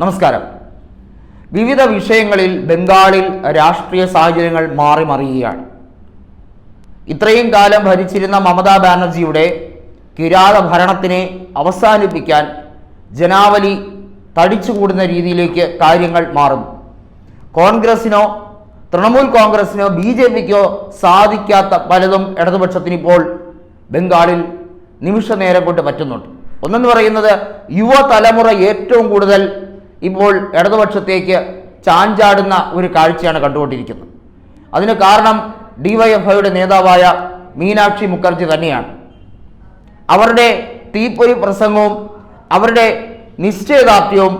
നമസ്കാരം. വിവിധ വിഷയങ്ങളിൽ ബംഗാളിൽ രാഷ്ട്രീയ സാഹചര്യങ്ങൾ മാറി മറിയുകയാണ്. ഇത്രയും കാലം ഭരിച്ചിരുന്ന മമതാ ബാനർജിയുടെ കിരാത ഭരണത്തിനെ അവസാനിപ്പിക്കാൻ ജനാവലി തടിച്ചുകൂടുന്ന രീതിയിലേക്ക് കാര്യങ്ങൾ മാറുന്നു. കോൺഗ്രസിനോ തൃണമൂൽ കോൺഗ്രസിനോ ബി ജെ പിക്കോ സാധിക്കാത്ത പലതും ഇടതുപക്ഷത്തിന് ഇപ്പോൾ ബംഗാളിൽ നിമിഷ നേരം കൊണ്ട് പറ്റുന്നുണ്ട്. ഒന്നെന്ന് പറയുന്നത് യുവതലമുറ ഏറ്റവും കൂടുതൽ ഇപ്പോൾ ഇടതുപക്ഷത്തേക്ക് ചാഞ്ചാടുന്ന ഒരു കാഴ്ചയാണ് കണ്ടുകൊണ്ടിരിക്കുന്നത്. അതിന് കാരണം ഡിവൈഎഫ്ഐയുടെ നേതാവായ മീനാക്ഷി മുഖർജി തന്നെയാണ്. അവരുടെ തീപ്പൊരി പ്രസംഗവും അവരുടെ നിശ്ചയദാർഢ്യവും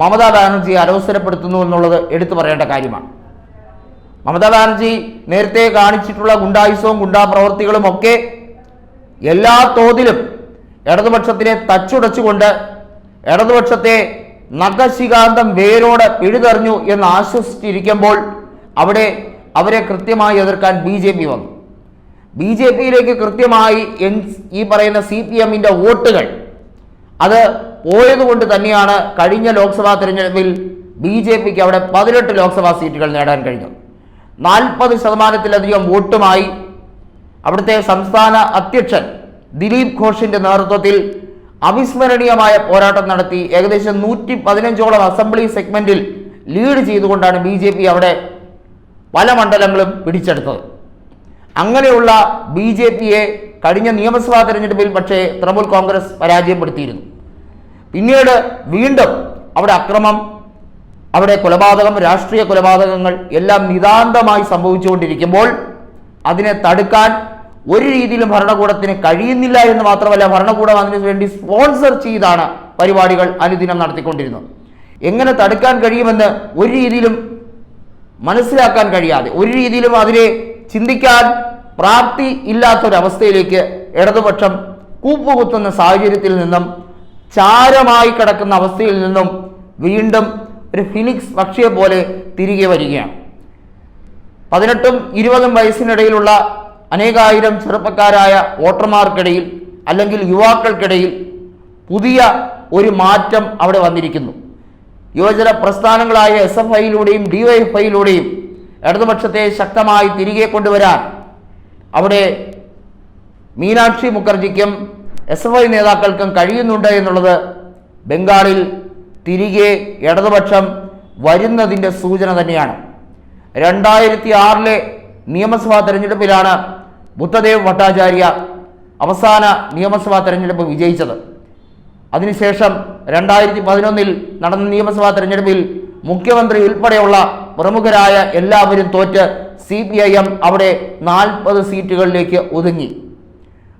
മമതാ ബാനർജിയെ അലോസരപ്പെടുത്തുന്നു എന്നുള്ളത് എടുത്തു പറയേണ്ട കാര്യമാണ്. മമതാ ബാനർജി നേരത്തെ കാണിച്ചിട്ടുള്ള ഗുണ്ടായുസവും ഗുണ്ടാപ്രവർത്തികളും ഒക്കെ എല്ലാ തോതിലും ഇടതുപക്ഷത്തിനെ തച്ചുടച്ചുകൊണ്ട് ഇടതുപക്ഷത്തെ നഖശികാന്തം വേരോടെ പിഴുതെറിഞ്ഞു എന്ന് ആശ്വസിച്ചിരിക്കുമ്പോൾ അവിടെ അവരെ കൃത്യമായി എതിർക്കാൻ ബി ജെ പി വന്നു. ബി ജെ പിയിലേക്ക് കൃത്യമായി എൻ ഈ പറയുന്ന സി പി എമ്മിന്റെ വോട്ടുകൾ. അത് പോയതുകൊണ്ട് തന്നെയാണ് കഴിഞ്ഞ ലോക്സഭാ തിരഞ്ഞെടുപ്പിൽ ബി ജെ പിക്ക് അവിടെ പതിനെട്ട് ലോക്സഭാ സീറ്റുകൾ നേടാൻ കഴിഞ്ഞത്. നാൽപ്പത് ശതമാനത്തിലധികം വോട്ടുമായി അവിടുത്തെ സംസ്ഥാന അധ്യക്ഷൻ ദിലീപ് ഘോഷിന്റെ നേതൃത്വത്തിൽ അവിസ്മരണീയമായ പോരാട്ടം നടത്തി ഏകദേശം നൂറ്റി പതിനഞ്ചോളം അസംബ്ലി സെഗ്മെന്റിൽ ലീഡ് ചെയ്തുകൊണ്ടാണ് ബി ജെ പി അവിടെ പല മണ്ഡലങ്ങളും പിടിച്ചെടുത്തത്. അങ്ങനെയുള്ള ബി ജെ പിയെ കഴിഞ്ഞ നിയമസഭാ തെരഞ്ഞെടുപ്പിൽ പക്ഷേ തൃണമൂൽ കോൺഗ്രസ് പരാജയപ്പെടുത്തിയിരുന്നു. പിന്നീട് വീണ്ടും അവിടെ അക്രമം അവിടെ കൊലപാതകം രാഷ്ട്രീയ കൊലപാതകങ്ങൾ എല്ലാം നിതാന്തമായി സംഭവിച്ചുകൊണ്ടിരിക്കുമ്പോൾ അതിനെ തടുക്കാൻ ഒരു രീതിയിലും ഭരണകൂടത്തിന് കഴിയുന്നില്ല എന്ന് മാത്രമല്ല ഭരണകൂടം അതിനു വേണ്ടി സ്പോൺസർ ചെയ്താണ് പരിപാടികൾ അനുദിനം നടത്തിക്കൊണ്ടിരുന്നത്. എങ്ങനെ തടുക്കാൻ കഴിയുമെന്ന് ഒരു രീതിയിലും മനസ്സിലാക്കാൻ കഴിയാതെ ഒരു രീതിയിലും അതിനെ ചിന്തിക്കാൻ പ്രാപ്തി ഇല്ലാത്തൊരവസ്ഥയിലേക്ക് ഇടതുപക്ഷം കൂപ്പുകുത്തുന്ന സാഹചര്യത്തിൽ നിന്നും ചാരമായി കിടക്കുന്ന അവസ്ഥയിൽ നിന്നും വീണ്ടും ഒരു ഫിനിക്സ് പക്ഷിയെ പോലെ തിരികെ വരികയാണ്. പതിനെട്ടും ഇരുപതും വയസ്സിനിടയിലുള്ള അനേകായിരം ചെറുപ്പക്കാരായ വോട്ടർമാർക്കിടയിൽ അല്ലെങ്കിൽ യുവാക്കൾക്കിടയിൽ പുതിയ ഒരു മാറ്റം അവിടെ വന്നിരിക്കുന്നു. യുവജന പ്രസ്ഥാനങ്ങളായ എസ് എഫ് ഐയിലൂടെയും ഡി വൈ ഐയിലൂടെയും ഇടതുപക്ഷത്തെ ശക്തമായി തിരികെ കൊണ്ടുവരാൻ അവിടെ മീനാക്ഷി മുഖർജിക്കും എസ് എഫ് ഐ നേതാക്കൾക്കും കഴിയുന്നുണ്ട് എന്നുള്ളത് ബംഗാളിൽ തിരികെ ഇടതുപക്ഷം വരുന്നതിന്റെ സൂചന തന്നെയാണ്. രണ്ടായിരത്തി ആറിലെ നിയമസഭാ തെരഞ്ഞെടുപ്പിലാണ് ബുദ്ധദേവ് ഭട്ടാചാര്യ അവസാന നിയമസഭാ തെരഞ്ഞെടുപ്പ് വിജയിച്ചത്. അതിനുശേഷം രണ്ടായിരത്തി പതിനൊന്നിൽ നടന്ന നിയമസഭാ തെരഞ്ഞെടുപ്പിൽ മുഖ്യമന്ത്രി ഉൾപ്പെടെയുള്ള പ്രമുഖരായ എല്ലാവരും തോറ്റ് സി പി ഐ എം അവിടെ നാൽപ്പത് സീറ്റുകളിലേക്ക് ഒതുങ്ങി.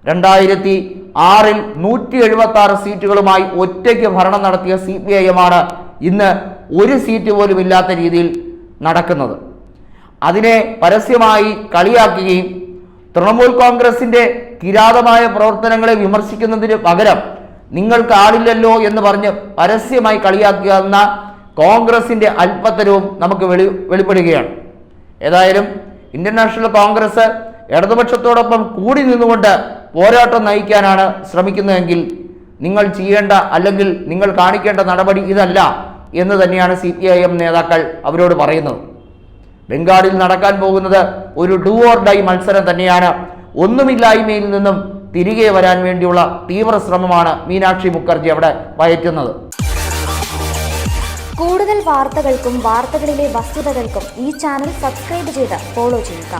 രണ്ടായിരത്തി ആറിൽ നൂറ്റി എഴുപത്തി ആറ് സീറ്റുകളുമായി ഒറ്റയ്ക്ക് ഭരണം നടത്തിയ സി പി ഐ എം ആണ് ഇന്ന് ഒരു സീറ്റ് പോലും ഇല്ലാത്ത രീതിയിൽ നടക്കുന്നത്. അതിനെ പരസ്യമായി കളിയാക്കുകയും തൃണമൂൽ കോൺഗ്രസിന്റെ കിരാതമായ പ്രവർത്തനങ്ങളെ വിമർശിക്കുന്നതിന് പകരം നിങ്ങൾക്ക് ആളില്ലല്ലോ എന്ന് പറഞ്ഞ് പരസ്യമായി കളിയാക്കുക എന്ന കോൺഗ്രസിന്റെ അല്പത്തരവും നമുക്ക് വെളി വെളിപ്പെടുകയാണ്. ഏതായാലും ഇന്ത്യൻ നാഷണൽ കോൺഗ്രസ് ഇടതുപക്ഷത്തോടൊപ്പം കൂടി നിന്നുകൊണ്ട് പോരാട്ടം നയിക്കാനാണ് ശ്രമിക്കുന്നതെങ്കിൽ നിങ്ങൾ ചെയ്യേണ്ട അല്ലെങ്കിൽ നിങ്ങൾ കാണിക്കേണ്ട നടപടി ഇതല്ല എന്ന് തന്നെയാണ് സി നേതാക്കൾ അവരോട് പറയുന്നത്. ബംഗാളിൽ നടക്കാൻ പോകുന്നത് ഒരു ഡു ഓർ ഡൈ മത്സരം തന്നെയാണ്. ഒന്നുമില്ലായ്മയിൽ നിന്നും തിരികെ വരാൻ വേണ്ടിയുള്ള തീവ്ര ശ്രമമാണ് മീനാക്ഷി മുഖർജി അവിടെ വയറ്റുന്നത്. കൂടുതൽ വാർത്തകൾക്കും വാർത്തകളിലെ വസ്തുതകൾക്കും ഈ ചാനൽ സബ്സ്ക്രൈബ് ചെയ്ത് ഫോളോ ചെയ്യുക.